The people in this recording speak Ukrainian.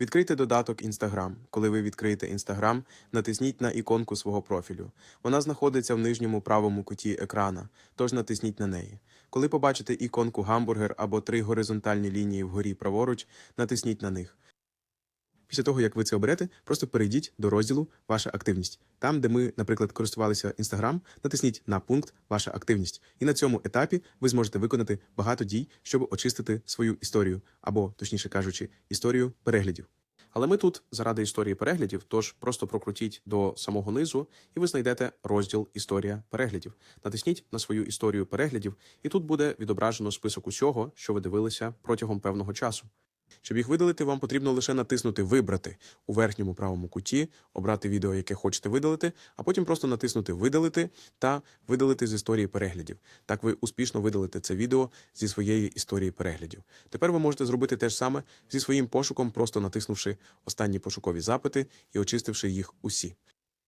Відкрийте додаток Instagram. Коли ви відкриєте Instagram, натисніть на іконку свого профілю. Вона знаходиться в нижньому правому куті екрана, тож натисніть на неї. Коли побачите іконку гамбургер або три горизонтальні лінії вгорі праворуч, натисніть на них. Після того, як ви це оберете, просто перейдіть до розділу Ваша активність. Там, де ми, наприклад, користувалися Instagram, натисніть на пункт Ваша активність. І на цьому етапі ви зможете виконати багато дій, щоб очистити свою історію, або, точніше кажучи, історію переглядів. Але ми тут заради історії переглядів, тож просто прокрутіть до самого низу, і ви знайдете розділ Історія переглядів. Натисніть на свою історію переглядів, і тут буде відображено список усього, що ви дивилися протягом певного часу. Щоб їх видалити, вам потрібно лише натиснути Вибрати у верхньому правому куті, обрати відео, яке хочете видалити, а потім просто натиснути Видалити та видалити з історії переглядів. Так ви успішно видалите це відео зі своєї історії переглядів. Тепер ви можете зробити те ж саме зі своїм пошуком, просто натиснувши останні пошукові запити і очистивши їх усі.